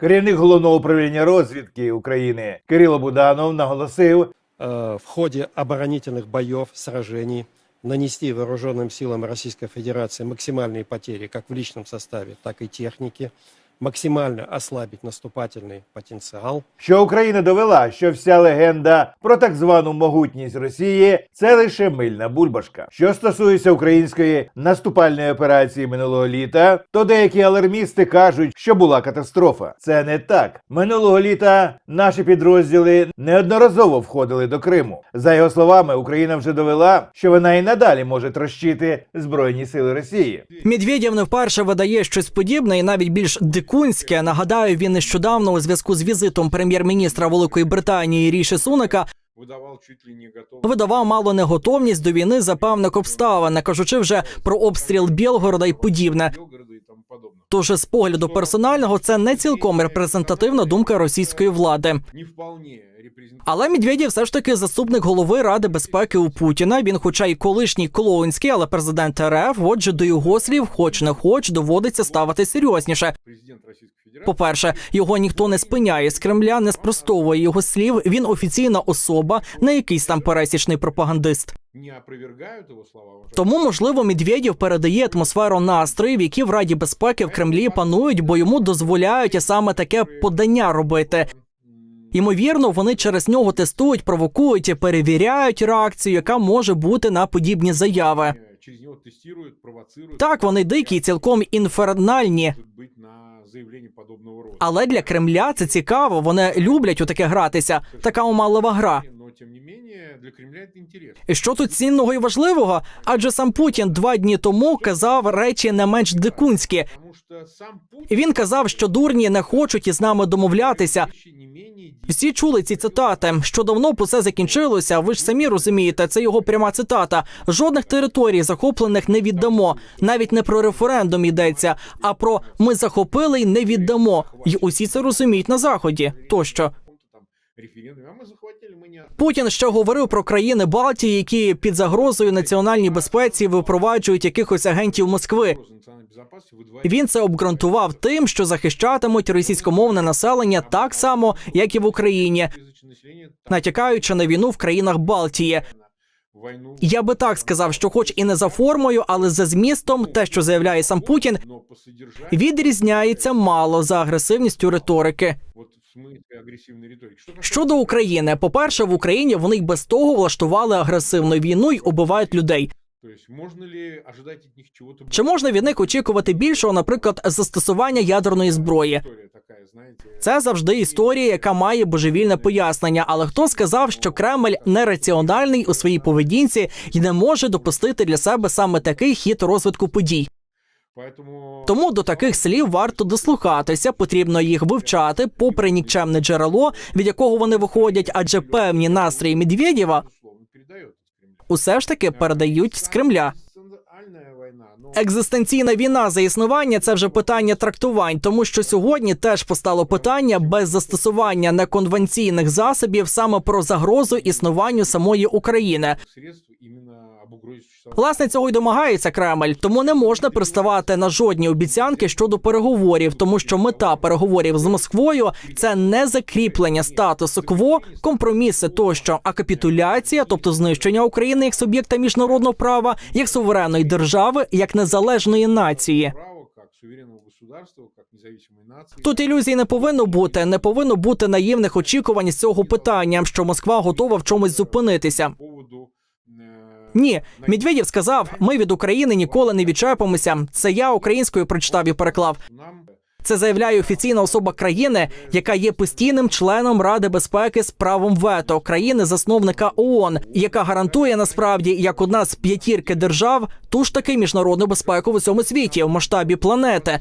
Керівник головного управління розвідки України Кирило Буданов наголосив, э, в ходе оборонительных боев, сражений нанести вооруженным силам Российской Федерации максимальные потери как в личном составе, так и технике, максимально ослабить наступательный потенциал, що Україна довела, що вся легенда про так звану могутність Росії це лише мильна бульбашка. Що стосується української наступальної операції минулого літа, то деякі алармісти кажуть, що була катастрофа. Це не так. Минулого літа наші підрозділи неодноразово входили до Криму. За його словами, Україна вже довела, що вона і надалі може трощити збройні сили Росії. Медведєв не вперше видає щось подібне і навіть більш дикунське. Нагадаю, він нещодавно у зв'язку з візитом прем'єр-міністра Великої Британії Ріші Сунака видавав ли не готовність мало до війни за певних обставин, не кажучи вже про обстріл Білгорода і подібне. Тож з погляду персонального це не цілком репрезентативна думка російської влади. Але Медведєв все ж таки заступник голови Ради безпеки у Путіна. Він, хоча й колишній колонський, але президент РФ, отже, до його слів, хоч не хоч, доводиться ставити серйозніше. Российской По-перше, його ніхто не спиняє з Кремля, не спростовує його слів. Він офіційна особа, не якийсь там пересічний пропагандист. Тому, можливо, Медведєв передає атмосферу настроїв, які в Раді безпеки в Кремлі панують, бо йому дозволяють саме таке подання робити. М, Ймовірно, вони через нього тестують, провокують і перевіряють реакцію, яка може бути на подібні заяви. э, Через него тестируют, провоцируют. Так, вони дикі, і цілком інфернальні. Может быть на заявление подобного рода. Але для Кремля це цікаво. Вони люблять у таке гратися. Така омалова гра. Но тем не менее для Кремля это интересно. І що тут цінного і важливого? Адже сам Путін два дні тому казав речі не менш дикунські. Потому что сам Путин І він казав, що дурні не хочуть із нами домовлятися. Всі чули ці цитати, що давно б усе закінчилося. Ви ж самі розумієте, це його пряма цитата. Жодних територій захоплених не віддамо. Навіть не про референдум йдеться, а про ми захопили й не віддамо. І усі це розуміють на заході. Тощо каком-то там референдуме. А мы захватили, мы не Путін ще говорив про країни Балтії, які під загрозою національній безпеці випроваджують якихось агентів Москви. Угроза национальной безопасности выдворяют. Він це обґрунтував тим, що захищатимуть російськомовне населення так само, як і в Україні, Язычное население там натякаючи на війну в країнах Балтії. на войну. Я би так сказав, що, хоч і не за формою, але за змістом, те, що заявляє сам Путін, Но по содержанию, відрізняється мало за агресивністю риторики. смысле агрессивной риторики. Щодо України, по-перше, в Україні вони й без того влаштували агресивну війну й убивають людей. То есть можно ли ожидать от них чего-то Чи можна від них очікувати більшого, наприклад, застосування ядерної зброї? Це завжди історія, яка має божевільне пояснення. Але хто сказав, що Кремль нераціональний у своїй поведінці і не може допустити для себе саме такий хід розвитку подій? Тому до таких слів варто дослухатися, потрібно їх вивчати, попри нікчемне джерело, від якого вони виходять, адже певні настрої Медведєва усе ж таки передають з Кремля. Екзистенційна війна за існування це вже питання трактувань, тому що сьогодні теж постало питання без застосування неконвенційних засобів саме про загрозу існуванню самої України. Власне, цього й домагається Кремль, тому не можна приставати на жодні обіцянки щодо переговорів, тому що мета переговорів з Москвою це не закріплення статусу кво, компроміси тощо, а капітуляція, тобто знищення України як суб'єкта міжнародного права, як суверенної держави, як незалежної нації. Тут ілюзій не повинно бути, не повинно бути наївних очікувань з цього питання, що Москва готова в чомусь зупинитися. Ні, Медведєв сказав: ми від України ніколи не відчепимося. Це я українською прочитав і переклав. Це заявляє офіційна особа країни, яка є постійним членом Ради безпеки з правом вето країни засновника ООН, яка гарантує насправді як одна з п'ятірки держав ту ж таки міжнародну безпеку в усьому світі в масштабі планети.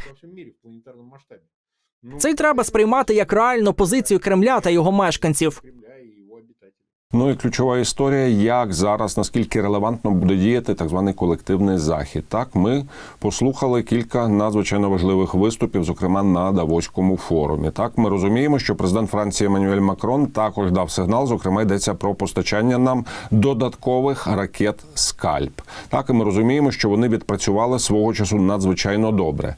Це й треба сприймати як реальну позицію Кремля та його мешканців. Кремля и его обитателей. Ну і ключова історія, як зараз наскільки релевантно буде діяти так званий колективний захід. Так, ми послухали кілька надзвичайно важливих виступів, зокрема на Давоському форумі. Так, ми розуміємо, що президент Франції Еммануель Макрон також дав сигнал. Зокрема, йдеться про постачання нам додаткових ракет Скальп. Так, і ми розуміємо, що вони відпрацювали свого часу надзвичайно добре.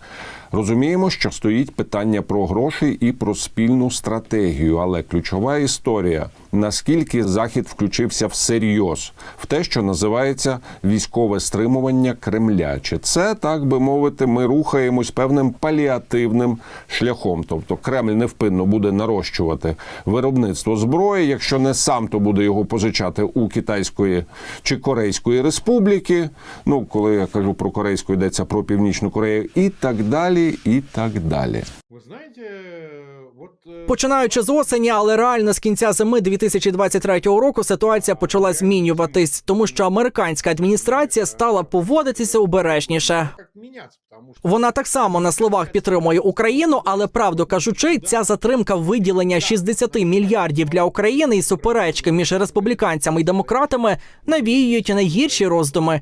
Розуміємо, що стоїть питання про гроші і про спільну стратегію, але ключова історія наскільки захід включився всерйоз в те, що називається військове стримування Кремля. Чи це так би мовити, ми рухаємось певним паліативним шляхом? Тобто Кремль невпинно буде нарощувати виробництво зброї, якщо не сам, то буде його позичати у Китайської чи Корейської республіки. Ну, коли я кажу про корейську, йдеться про північну Корею, і так далі, і так далі. Вы знаете, э, вот... э, Починаючи з осені, але реально з кінця зими 2023 року ситуація почала змінюватись, тому що американська адміністрація стала поводитися обережніше. Как меняться, потому что... Вона так само на словах підтримує Україну, але правду кажучи, ця затримка виділення 60 мільярдів для України і суперечки між республіканцями і демократами навіюють найгірші роздуми.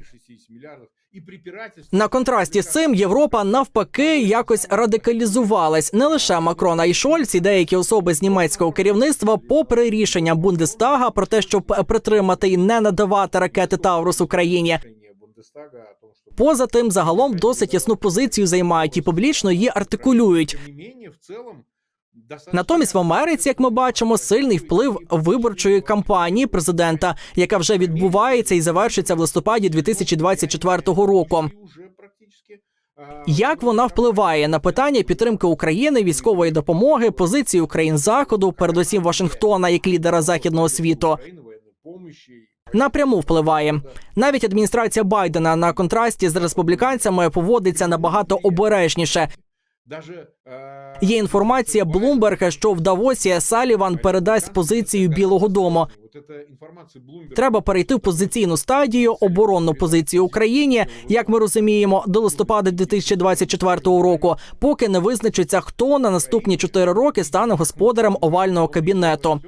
60 миллиардов и. На контрасті з цим Європа навпаки якось радикалізувалась. Не лише Макрон, а й Шольц і деякі особи з німецького керівництва, попри рішення Бундестага про те, щоб притримати і не надавати ракети Таврус Україні. Поза тим, загалом досить ясну позицію займають і публічно її артикулюють. Натомість в Америці, як ми бачимо, сильний вплив виборчої кампанії президента, яка вже відбувається і завершиться в листопаді 2024 року. Як вона впливає на питання підтримки України, військової допомоги, позиції України заходу, передусім Вашингтона як лідера західного світу, напряму впливає. Навіть адміністрація Байдена на контрасті з республіканцями поводиться набагато обережніше. Э, Є інформація Блумберга, що в Давосі Саліван передасть позицію Білого Дому. Треба перейти в позиційну стадію, оборонну позицію Україні, як ми розуміємо, до листопада 2024 року, поки не визначиться, хто на наступні чотири роки стане господарем овального кабінету.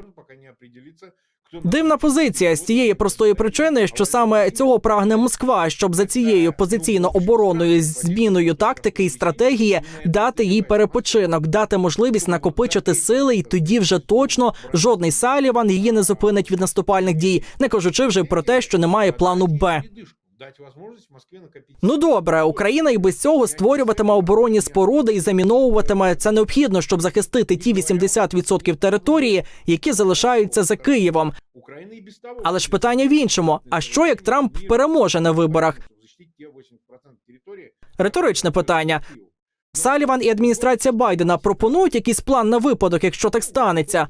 Дивна позиція з тієї простої причини, що саме цього прагне Москва, щоб за цією позиційно обороною зміною тактики і стратегії дати їй перепочинок, дати можливість накопичити сили, і тоді вже точно жодний Саліван її не зупинить від наступальних дій, не кажучи вже про те, що немає плану Б. Ну добре, Україна і без цього створюватиме оборонні споруди і заміновуватиме це необхідно, щоб захистити ті 80% території, які залишаються за Києвом. Але ж питання в іншому: а що як Трамп переможе на виборах? Чтобы защитить те 80% Риторичне питання. Саліван і адміністрація Байдена пропонують якийсь план на випадок, якщо так станеться.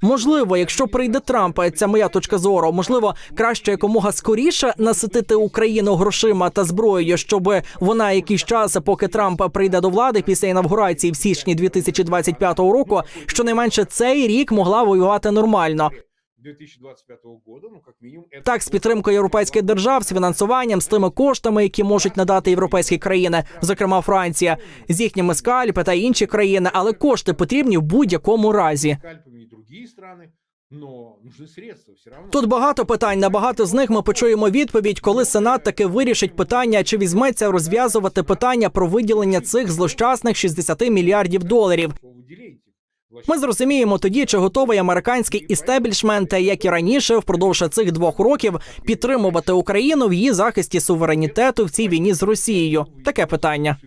Можливо, якщо прийде Трамп, це моя точка зору. Можливо, краще якомога скоріше наситити Україну грошима та зброєю, щоб вона якийсь час, поки Трамп прийде до влади після інавгурації в січні 2025 року, щонайменше цей рік могла воювати нормально. 2025 года, ну, минимум... это Так, з підтримкою європейських держав, з фінансуванням, з тими коштами, які можуть надати європейські країни, зокрема Франція, з їхніми скальпи та інші країни, але кошти потрібні в будь-якому разі. скальпами и другие страны, но нужны средства все равно. Тут багато питань. На багато з них ми почуємо відповідь, коли Сенат таки вирішить питання, чи візьметься розв'язувати питання про виділення цих злощасних 60 мільярдів доларів. По выделению этих Ми зрозуміємо тоді, чи готовий американський істеблішмент, як і раніше, впродовж цих двох років підтримувати Україну в її захисті суверенітету в цій війні з Росією. Таке питання.